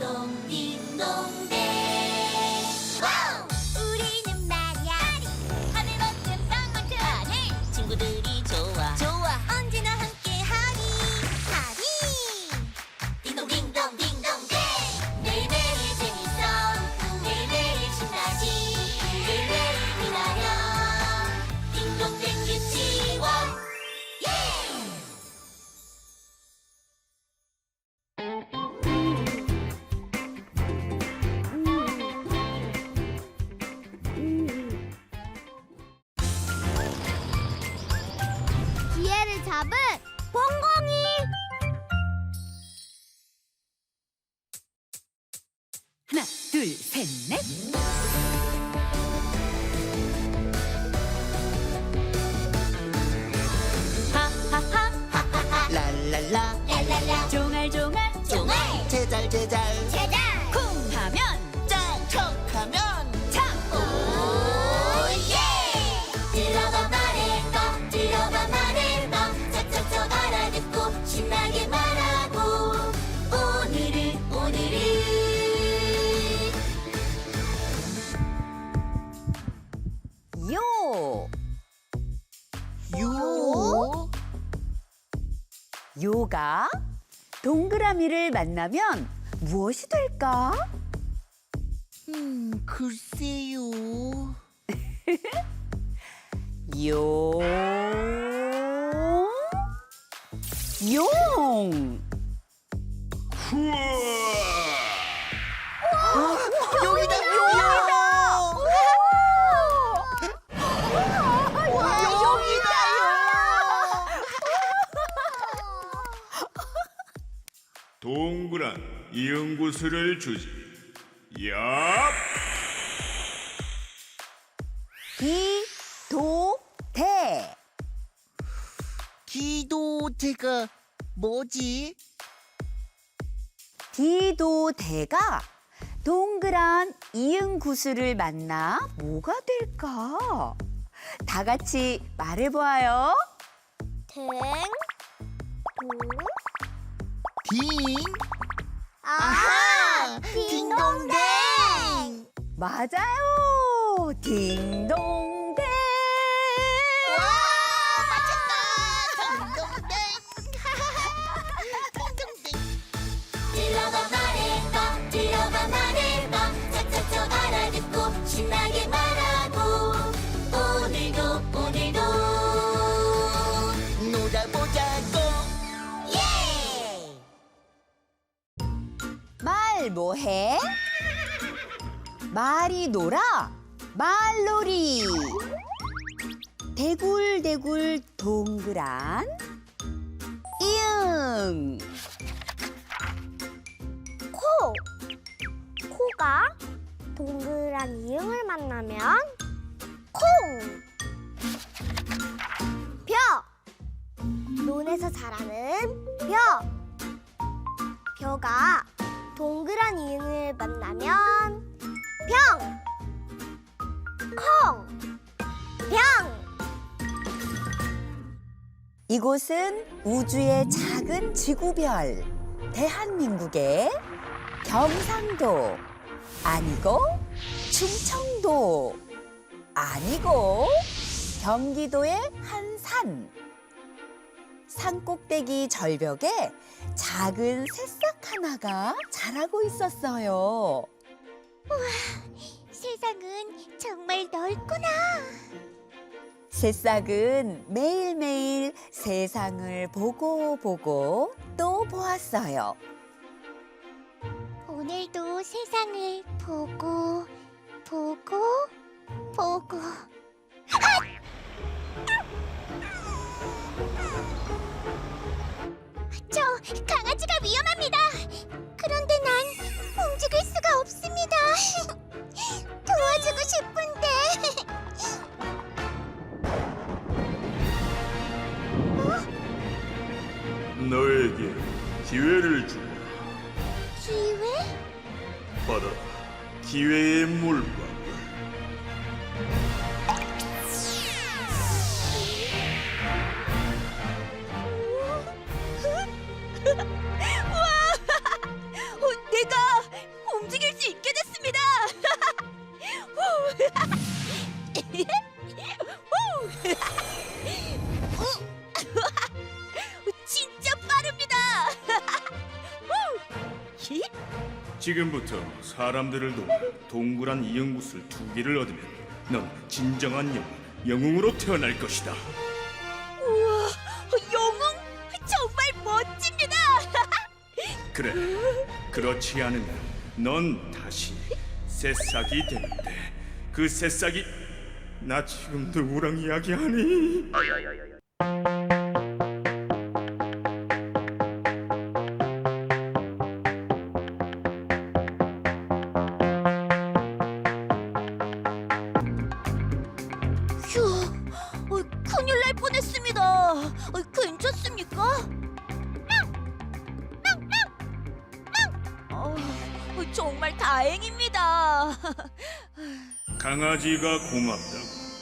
딩동 딩동댕 동그라미를 만나면 무엇이 될까? 음, 글쎄요 용. 용. 동그란 이응구슬을 주지. 얍! 기, 도, 대. 기도대가 뭐지? 디도 대가 동그란 이응 구슬을 만나 뭐가 될까? 다 같이 말해보아요. 댕, 동, 딩 아하! 딩동댕. 맞아요. 딩동 해? 말이 놀아 말놀이 대굴대굴 동그란 이응 코. 코가 동그란 이응을 만나면 콩. 벼. 논에서 자라는 벼. 벼가 동그란 이응을 만나면 병. 콩. 병. 이곳은 우주의 작은 지구별 대한민국의 경상도 아니고 충청도 아니고 경기도의 한 산. 산 꼭대기 절벽에 작은 새싹 하나가 자라고 있었어요. 세상은 정말 넓구나. 새싹은 매일매일 세상을 보고 보고 또 보았어요. 오늘도 세상을 보고 보고 보고 위험합니다. 그런데 난 움직일 수가 없습니다. 도와주고 싶은데 너에게 기회를 주마. 기회? 받아라. 기회의 물방 지금부터 사람들을 도와 동그란 이응구슬 두 개를 얻으면 넌 진정한 영웅, 영웅으로 태어날 것이다. 우와, 영웅 정말 멋집니다. 그래, 그렇지 않으면 넌 다시 새싹이 되는데 그 새싹이 나 지금 누구랑 이야기하니? 휴, 어, 큰일 날 뻔했습니다. 어, 괜찮습니까? 어, 정말 다행입니다. 강아지가 고맙다.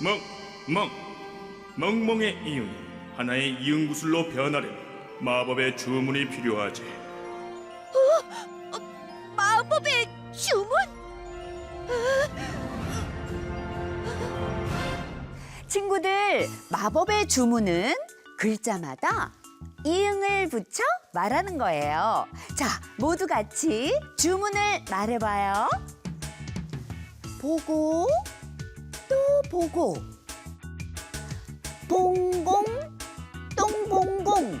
멍, 멍, 멍멍의 이응이 하나의 이응구슬로 변하려면 마법의 주문이 필요하지. 친구들, 마법의 주문은 글자마다 이응을 붙여 말하는 거예요. 자, 모두 같이 주문을 말해봐요. 보고, 또 보고. 봉공, 똥봉공.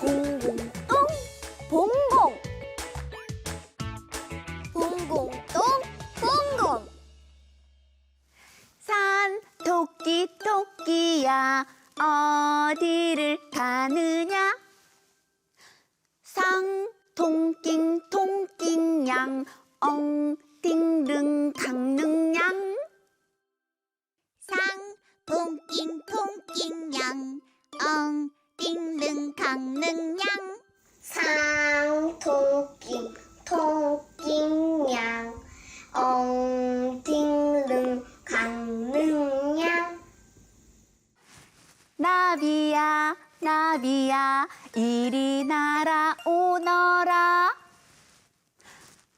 봉공똥, 봉공. 토끼야 어디를 가느냐? 상 통낑 통낑 양 엉띵릉 강릉양. 상 통낀 통낀 양엉 띵릉 강릉 양 상 통낀 통낀 양엉 띵릉 강릉 양 나비야 나비야 이리 날아오너라.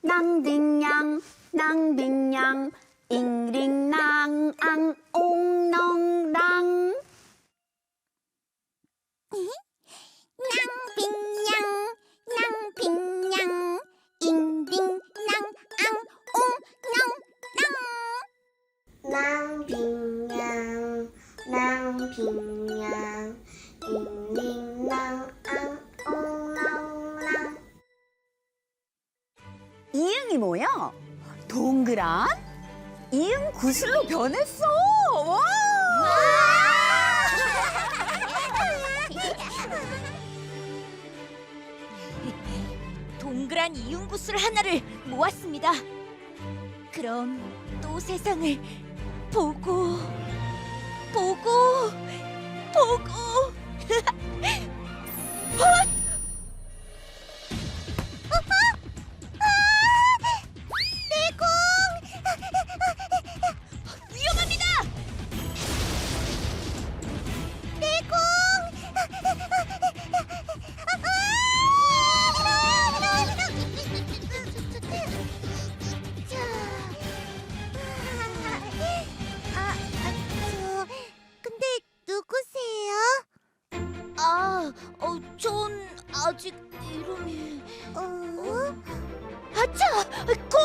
낭빙양 낭빙양 잉링낭앙 옹농랑 낭빙양 낭빙 낭빙양 잉빙낭 앙옹낭랑 이응이 뭐야? 동그란 이응 구슬로 변했어. 와! 동그란 이응 구슬 하나를 모았습니다. 그럼 또 세상을 보고 보고 보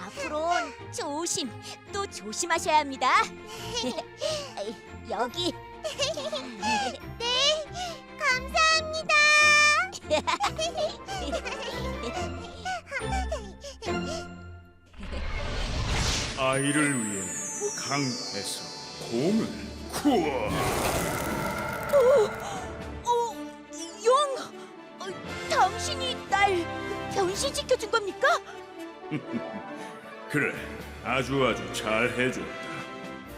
앞으로는 조심 또 조심하셔야 합니다. 여기. 네, 감사합니다. 아이를 위해 강에서 공을 구워. 어, 용! 어, 당신이 날 변신시켜 준 겁니까? 그래, 아주 아주 잘 해줬다.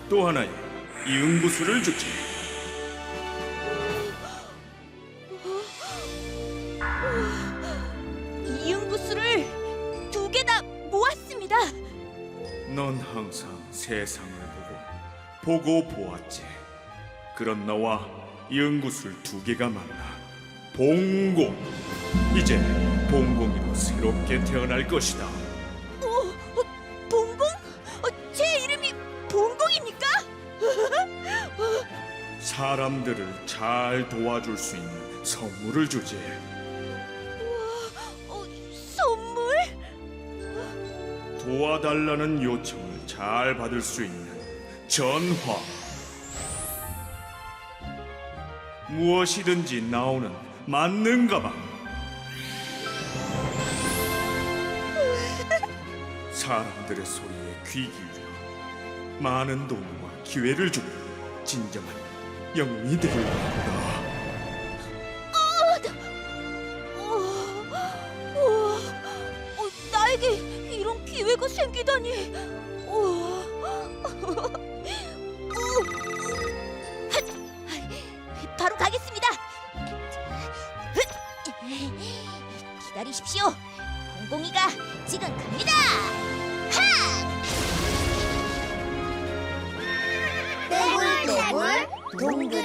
또 하나의 이 응부수를 주지. 이응부수를 두 개 다 모았습니다. 넌 항상 세상을 보고 보고 보았지. 그런 너와 이응구술 두 개가 만나 봉공. 이제 봉공이로 새롭게 태어날 것이다. 사람들을 잘 도와줄 수 있는 선물을 주지. 어, 선물? 도와달라는 요청을 잘 받을 수 있는 전화. 무엇이든지 나오는 만능 가방. 사람들의 소리에 귀 기울여 많은 도움과 기회를 주는 진정한 영웅이 되길 바란다. 생기다니.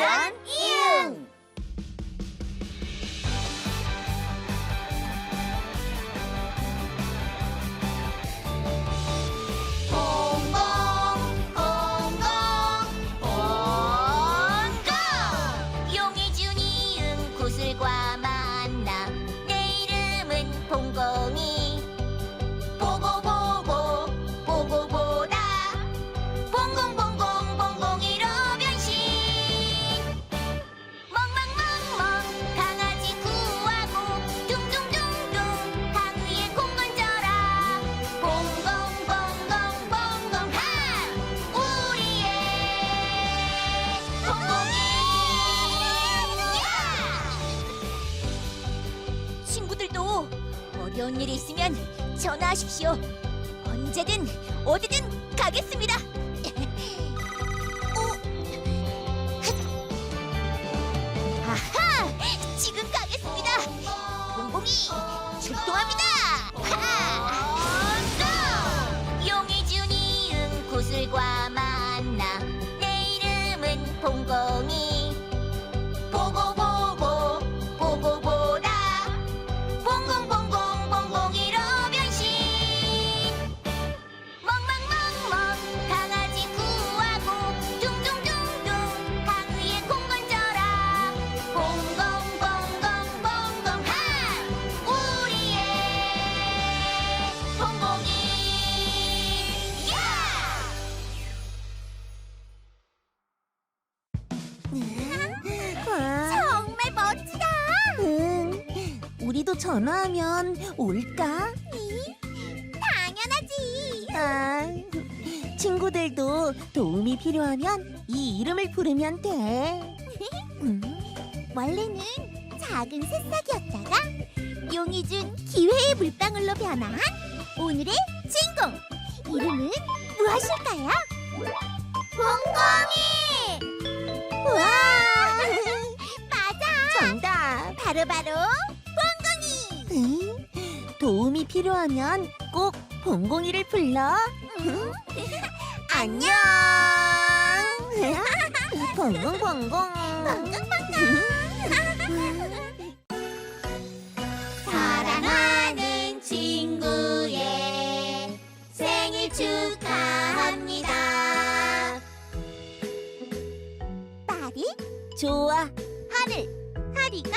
동 전화하십시오. 언제든 어디든 가겠습니다. 어? 아하! 지금 가겠습니다. 봉봉이 출동합니다. 하! 전화하면 올까? 당연하지. 아, 친구들도 도움이 필요하면 이 이름을 부르면 돼. 음, 원래는 작은 새싹이었다가 용이 준 기회의 물방울로 변한 오늘의 주인공. 이름은 무엇일까요? 봉공이! 와! 맞아! 정답! 바로 바로 도움이 필요하면 꼭 봉공이를 불러. 안녕! 봉공 봉공! 사랑하는 친구의 생일 축하합니다. 딸이? 좋아. 하늘. 하리가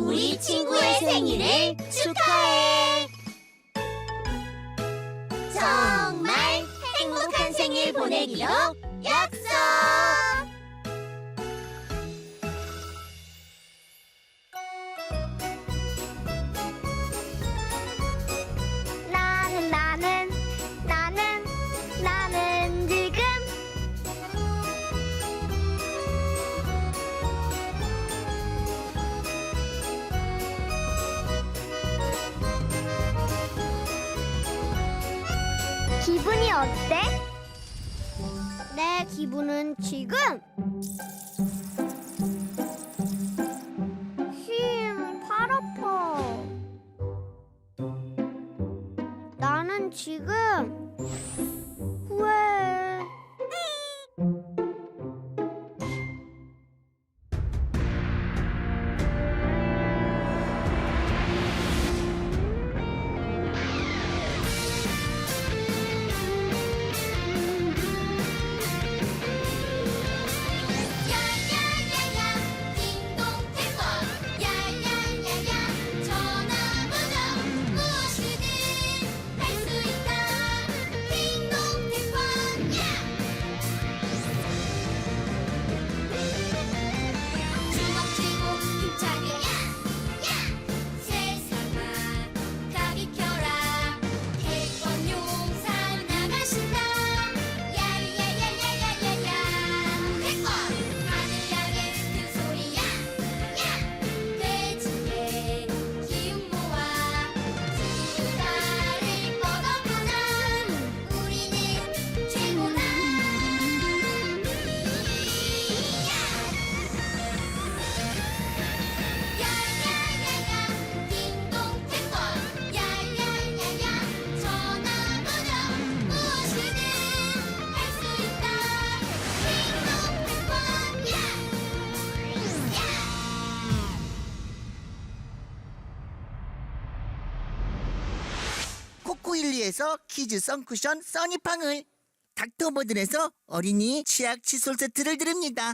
우리 친구의 생일을 축하해. 정말 행복한 생일 보내기로 어때? 내 기분은 지금 키즈 선쿠션 써니팡을 닥터버들에서 어린이 치약 칫솔 세트를 드립니다